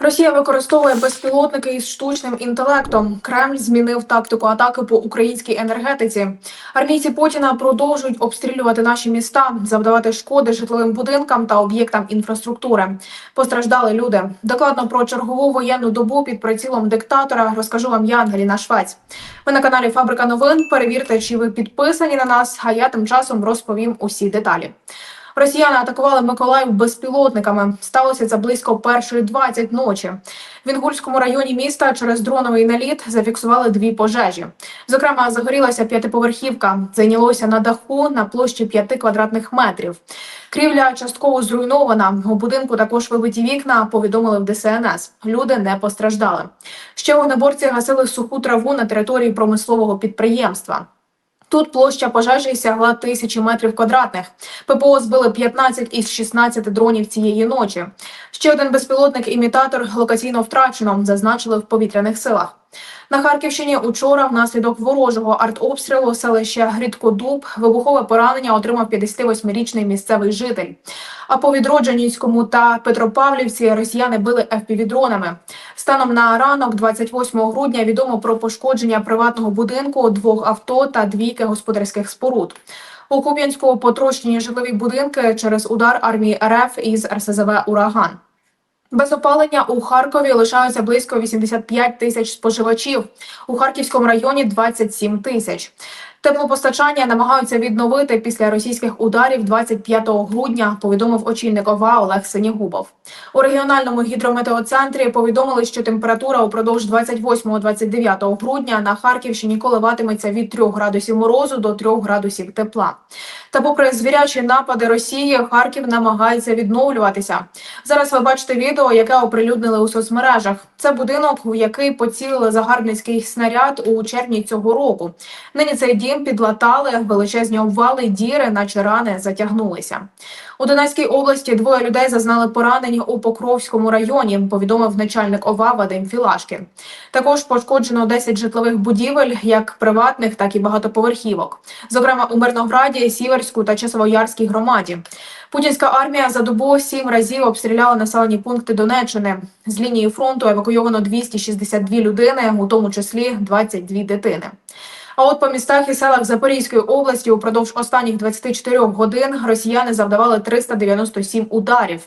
Росія використовує безпілотники із штучним інтелектом. Кремль змінив тактику атаки по українській енергетиці. Армійці Путіна продовжують обстрілювати наші міста, завдавати шкоди житловим будинкам та об'єктам інфраструктури. Постраждали люди. Докладно про чергову воєнну добу під прицілом диктатора розкажу вам я, Ангеліна Швець. Ви на каналі Фабрика новин. Перевірте, чи ви підписані на нас. А я тим часом розповім усі деталі. Росіяни атакували Миколаїв безпілотниками. Сталося це близько першої 20 ночі. В Інгульському районі міста через дроновий наліт зафіксували дві пожежі. Зокрема, загорілася п'ятиповерхівка. Зайнялося на даху на площі 5 квадратних метрів. Крівля частково зруйнована. У будинку також вибиті вікна. Повідомили в ДСНС. Люди не постраждали. Ще вогнеборці гасили суху траву на території промислового підприємства. Тут площа пожежі сягла тисячі метрів квадратних. ППО збили 15 із 16 дронів цієї ночі. Ще один безпілотник-імітатор локаційно втрачено, зазначили в повітряних силах. На Харківщині учора внаслідок ворожого артобстрілу селища Грідкодуб вибухове поранення отримав 58-річний місцевий житель. А по Відродженівському та Петропавлівці росіяни били FPV-дронами. Станом на ранок, 28 грудня, відомо про пошкодження приватного будинку, двох авто та двійки господарських споруд. У Куп'янську потрощені житлові будинки через удар армії РФ із РСЗВ Ураган. Без опалення у Харкові лишаються близько 85 тисяч споживачів. У Харківському районі 27 тисяч. Теплопостачання намагаються відновити після російських ударів 25 грудня. Повідомив очільник ОВА Олег Синігубов. У регіональному гідрометеоцентрі повідомили, що температура упродовж 28-29 грудня на Харківщині коливатиметься від 3 градусів морозу до 3 градусів тепла. Та, попри звірячі напади Росії, Харків намагається відновлюватися. Зараз ви бачите відео, яке оприлюднили у соцмережах. Це будинок, у який поцілили загарбницький снаряд у червні цього року. Нині цей дім підлатали, величезні обвали, діри, наче рани затягнулися. У Донецькій області двоє людей зазнали поранень у Покровському районі. Повідомив начальник ОВА Вадим Філашкін. Також пошкоджено 10 житлових будівель, як приватних, так і багатоповерхівок. Зокрема, у Мирнограді, Сіверську та Часовоярській громаді. Путінська армія за добу сім разів обстріляла населені пункти Донеччини. З лінії фронту евакуйовано 262 людини, у тому числі 22 дитини. А от по містах і селах Запорізької області упродовж останніх 24 годин росіяни завдавали 397 ударів.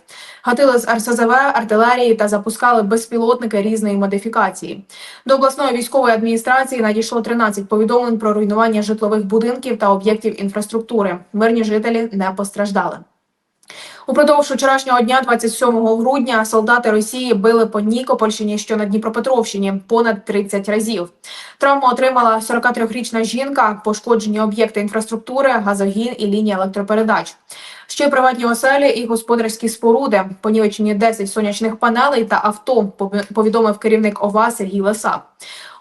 Гатили з РСЗВ, артилерії та запускали безпілотники різної модифікації. До обласної військової адміністрації надійшло 13 повідомлень про руйнування житлових будинків та об'єктів інфраструктури. Мирні жителі не постраждали. Упродовж вчорашнього дня, 27 грудня, солдати Росії били по Нікопольщині, що на Дніпропетровщині, понад 30 разів. Травму отримала 43-річна жінка, пошкоджені об'єкти інфраструктури, газогін і лінія електропередач. Ще приватні оселі і господарські споруди, понівечені 10 сонячних панелей та авто. Повідомив керівник ОВА Сергій Леса.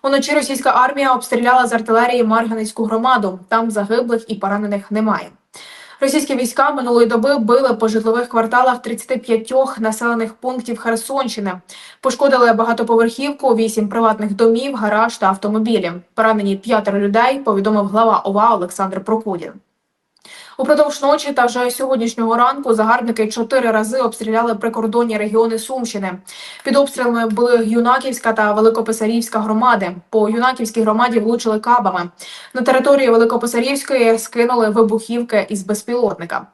Уночі російська армія обстріляла з артилерії Марганецьку громаду. Там загиблих і поранених немає. Російські війська минулої доби били по житлових кварталах 35 населених пунктів Херсонщини. Пошкодили багатоповерхівку, 8 приватних домів, гараж та автомобілі. Поранені п'ятеро людей. Повідомив глава ОВА Олександр Прокудін. Упродовж ночі та вже сьогоднішнього ранку загарбники чотири рази обстріляли прикордонні регіони Сумщини. Під обстрілами були Юнаківська та Великописарівська громади. По Юнаківській громаді влучили кабами. На території Великописарівської скинули вибухівки із безпілотника.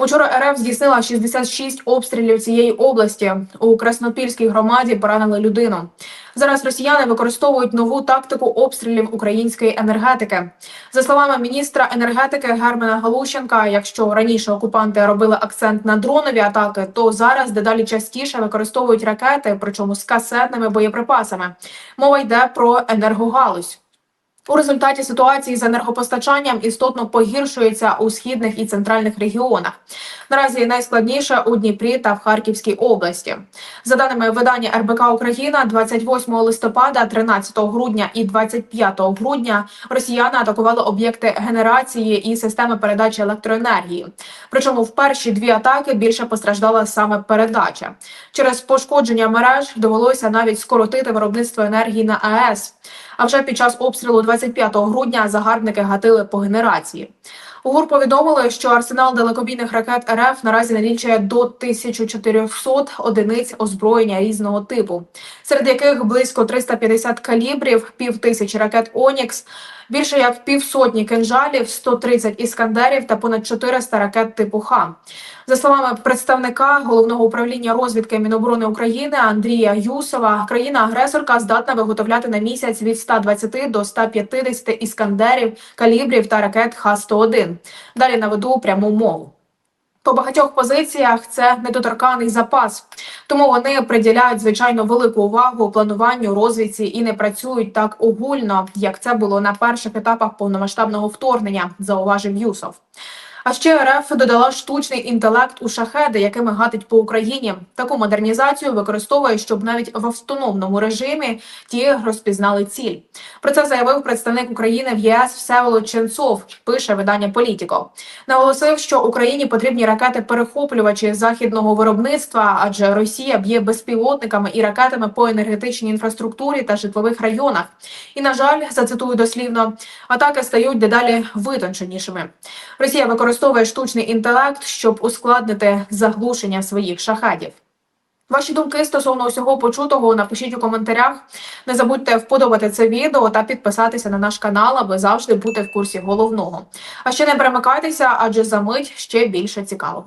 Учора РФ здійснила 66 обстрілів цієї області. У Краснопільській громаді поранили людину. Зараз росіяни використовують нову тактику обстрілів української енергетики. За словами міністра енергетики Германа Галущенка, якщо раніше окупанти робили акцент на дронові атаки, то зараз дедалі частіше використовують ракети, причому з касетними боєприпасами. Мова йде про енергогалузь. У результаті ситуації з енергопостачанням істотно погіршується у східних і центральних регіонах. Наразі найскладніше у Дніпрі та в Харківській області. За даними видання РБК Україна, 28 листопада, 13 грудня і 25 грудня росіяни атакували об'єкти генерації і системи передачі електроенергії. Причому в перші дві атаки більше постраждала саме передача. Через пошкодження мереж довелося навіть скоротити виробництво енергії на АЕС. А вже під час обстрілу 25 грудня загарбники гатили по генерації. ГУР повідомили, що арсенал далекобійних ракет РФ наразі налічує до 1400 одиниць озброєння різного типу, серед яких близько 350 калібрів, пів тисячі ракет Онікс, більше як півсотні кинжалів, 130 іскандерів та понад 400 ракет типу Х. За словами представника головного управління розвідки Міноборони України Андрія Юсова, країна-агресорка здатна виготовляти на місяць від 120 до 150 іскандерів, калібрів та ракет Х-101. Далі наведу пряму мову. По багатьох позиціях це недоторканий запас, тому вони приділяють звичайно велику увагу плануванню, розвідці і не працюють так огульно, як це було на перших етапах повномасштабного вторгнення, зауважив Юсов. А ще РФ додала штучний інтелект у шахеди, якими гатить по Україні. Таку модернізацію використовує, щоб навіть в автономному режимі ті розпізнали ціль. Про це заявив представник України в ЄС Всеволод Ченцов. Пише видання Політіко. Наголосив, що Україні потрібні ракети-перехоплювачі західного виробництва, адже Росія б'є безпілотниками і ракетами по енергетичній інфраструктурі та житлових районах. І на жаль, зацитую дослівно, атаки стають дедалі витонченішими. Росія використовує штучний інтелект, щоб ускладнити заглушення своїх шахадів. Ваші думки стосовно усього почутого напишіть у коментарях. Не забудьте вподобати це відео та підписатися на наш канал, аби завжди бути в курсі головного. А ще не перемикайтеся, адже за мить ще більше цікавого.